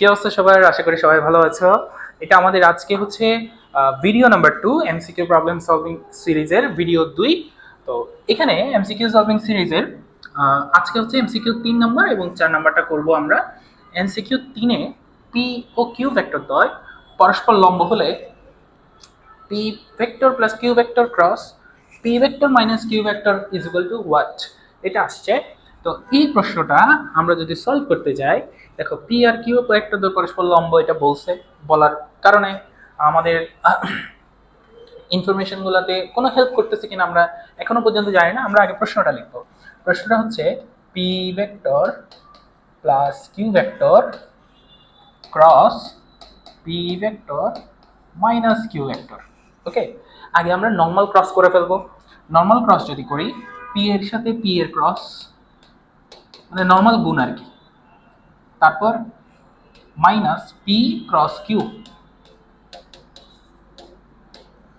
কি অবস্থা সবার? আশা করি সবাই ভালো আছো। এটা আমাদের আজকে হচ্ছে video number two MCQ problem solving সিরিজের ভিডিও দুই। তো এখানে এমসিকিউ সলভিং সিরিজের আজকে হচ্ছে এমসিকিউ তিন নম্বর এবং চার নাম্বারটা করব আমরা। এমসিকিউ তিনে পি ও কিউ ভেক্টর দ্বয় পরস্পর লম্ব হলে P vector plus Q vector cross P vector minus Q vector is equal to what এটা আসছে তো এই প্রশ্নটা আমরা যদি সলভ করতে যাই, দেখো পি আর কিউ ভেক্টর দ্বয় পরস্পর লম্ব এটা বলছে, বলার কারণে আমাদের ইনফরমেশনগুলোতে কোনো হেল্প করতেছে কিনা আমরা এখনও পর্যন্ত জানি না, আমরা আগে প্রশ্নটা লিখব। প্রশ্নটা হচ্ছে P vector plus Q vector cross P vector minus Q vector okay আগে আমরা নর্মাল ক্রস করে ফেলব। নর্মাল ক্রস যদি করি পি এর সাথে পি এর ক্রস মানে নর্মাল গুণ আর কি। তারপর মাইনাস পি ক্রস কিউ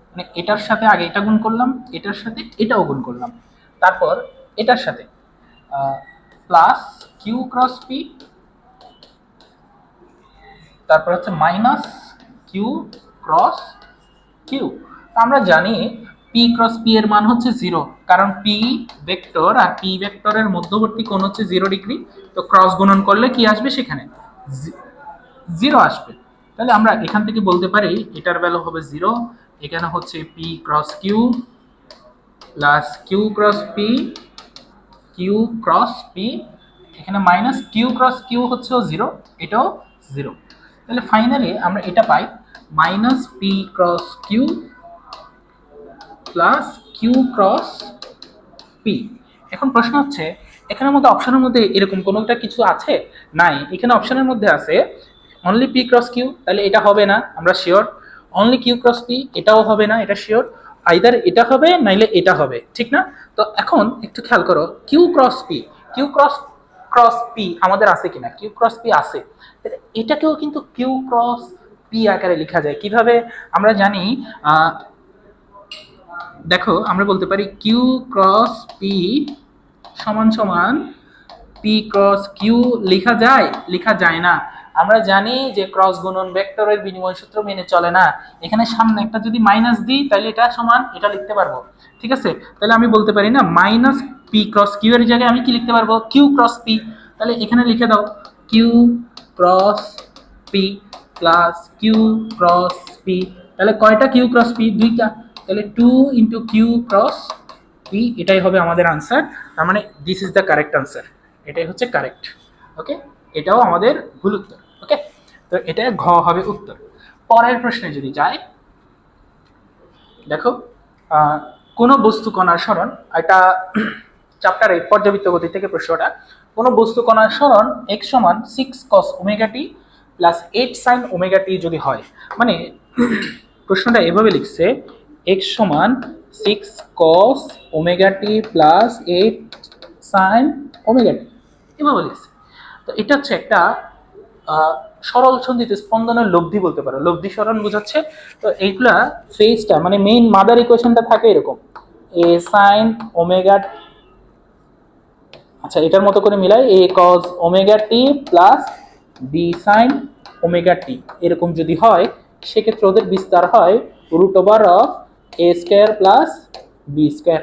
মানে এটার সাথে আগে এটা গুণ করলাম, এটার সাথে এটাও গুণ করলাম। তারপর এটার সাথে প্লাস কিউ ক্রস পি তারপর হচ্ছে মাইনাস কিউ ক্রস কিউ আমরা জানি পি ক্রস পি এর মান হচ্ছে জিরো কারণ পি ভেক্টর আর পি ভেক্টরের মধ্যবর্তী কোণ হচ্ছে জিরো ডিগ্রি তো ক্রস গুণন করলে কি আসবে সেখানে? জিরো আসবে। তাহলে আমরা এখান থেকে বলতে পারি এটার ভ্যালু হবে জিরো এখানে হচ্ছে P cross Q plus Q cross P Q cross P এখানে মাইনাস কিউ ক্রস কিউ হচ্ছে জিরো এটাও জিরো তাহলে ফাইনালি আমরা এটা পাই minus P cross Q plus Q cross P এখন প্রশ্ন হচ্ছে, এখানের মধ্যে অপশনের মধ্যে এরকম কোনো একটা কিছু আছে? নাই। এখানে অপশনের মধ্যে আছে অনলি পি ক্রস কিউ তাহলে এটা হবে না, আমরা sure only Q cross P এটাও হবে না, এটা শিওর আইদার এটা হবে, নাইলে এটা হবে, ঠিক না? তো এখন একটু খেয়াল করো Q cross P Q cross cross P আমাদের আছে কিনা? কিউ ক্রস পি আছে। এটাকেও কিন্তু কিউ ক্রস পি আকারে লেখা যায়। কীভাবে? আমরা জানি দেখো, আমরা বলতে পারি কিউ ক্রস পি সমান সমান পি ক্রস কিউ লেখা যায় লেখা যায় না। আমরা জানি যে ক্রস গুণন ভেক্টরের বিনিময় সূত্র মেনে চলে না। এখানে সামনে একটা যদি মাইনাস দিই, তাহলে এটা সমান, এটা লিখতে পারব। ঠিক আছে? তাহলে আমি বলতে পারি না মাইনাস পি ক্রস কিউ এর জায়গায় আমি কি লিখতে পারব? কিউ ক্রস পি তাহলে এখানে লিখে দাও Q cross P plus Q cross P তাহলে কয়টা কিউ ক্রস পি দুইটা। তাহলে two into Q cross P এটাই হবে আমাদের আনসার তার মানে this is the correct answer এটাই হচ্ছে কারেক্ট ওকে এটাও আমাদের ভুল উত্তর। ওকে তো এটা ঘ হবে উত্তর। পরের প্রশ্নে যদি যাই, দেখো কোনো বস্তু কণার স্মরণ এটা চ্যাপ্টারে পর্যাবৃত্ত গতি থেকে প্রশ্নটা, কোনো বস্তু কণার স্মরণ এক্স সমান six cos omega T plus eight sine omega T যদি হয় মানে প্রশ্নটা এভাবে লিখছে এক্স সমান six cos omega T plus eight sine omega T এভাবে লিখছে। তো এটা হচ্ছে একটা সরল সন্ধিতে স্পন্দনের লব্ধি বলতে পারো। লব্ধি সরণ বোঝাচ্ছে। তো এইগুলা ফেজটা মানে মেইন মাদার ইকুয়েশনটা থাকে এরকম। এ সাইন ওমেগা আচ্ছা এটার মতো করে মিলাই A cos omega T plus B sine omega T এরকম যদি হয়, সেক্ষেত্রে ওদের বিস্তার হয় root over of A square plus B square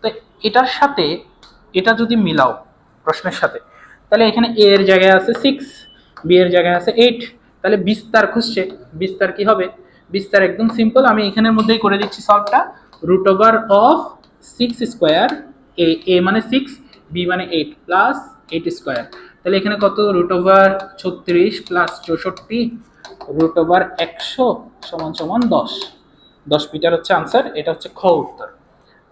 তো এটার সাথে এটা যদি মিলাও প্রশ্নের সাথে, তাহলে এখানে এ এর জায়গায় আছে সিক্স বি এর জায়গায় আছে এইট তাহলে বিস্তার খুঁজছে। বিস্তার কি হবে? বিস্তার একদম সিম্পল আমি এখানের মধ্যেই করে দিচ্ছি সলভটা root over of six square A A মানে সিক্স বি মানে এইট প্লাস এইট স্কোয়ার তাহলে এখানে কত? রুট ওভার ছত্রিশ প্লাস চৌষট্টি রুট ওভার একশো সমান সমান দশ। দশ মিটার হচ্ছে আনসার এটা হচ্ছে খ উত্তর।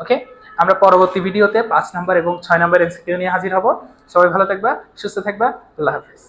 ওকে আমরা পরবর্তী ভিডিওতে পাঁচ নাম্বার এবং ছয় নাম্বার এমসিকিউ নিয়ে হাজির হব। সবাই ভালো থাকবা, সুস্থ থাকবা, আল্লাহ হাফিজ।